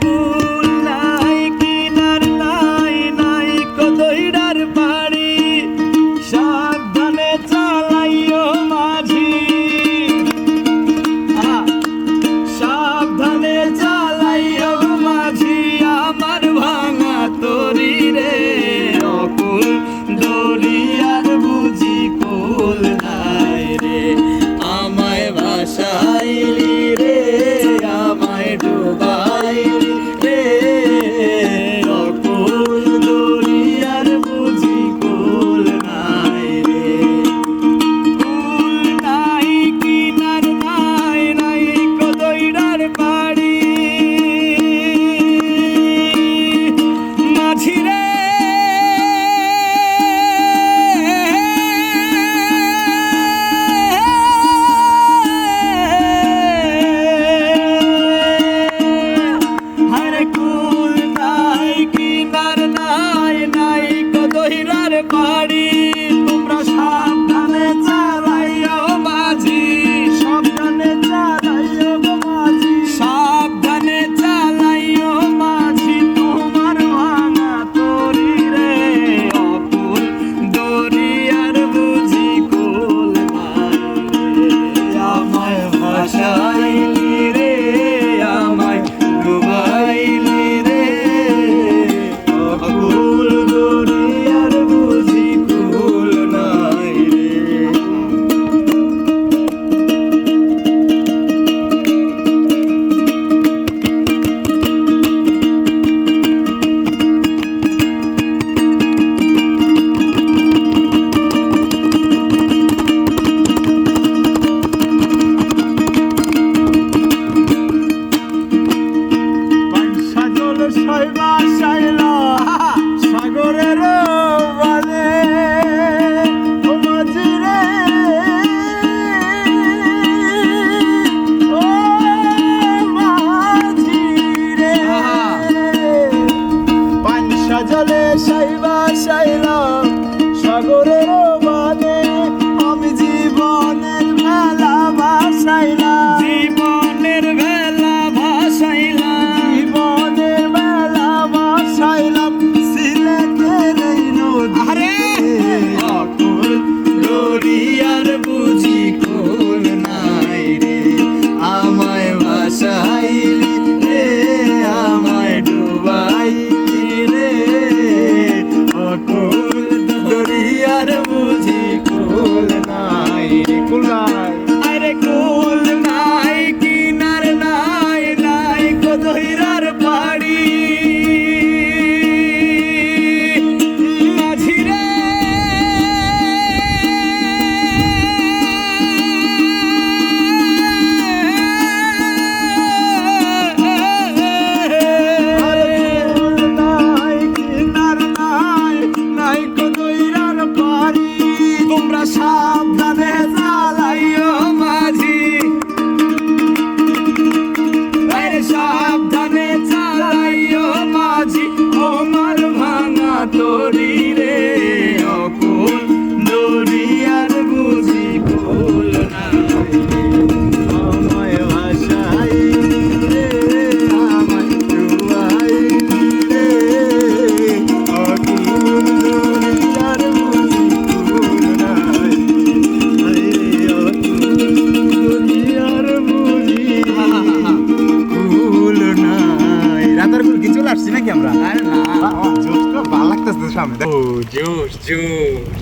good. ভাসাইলাম সাগরের বাদে Yeah. আসছি নাকি আমরা? জোশ তো ভালো লাগতেছে সামনে। ও জোশ জোশ।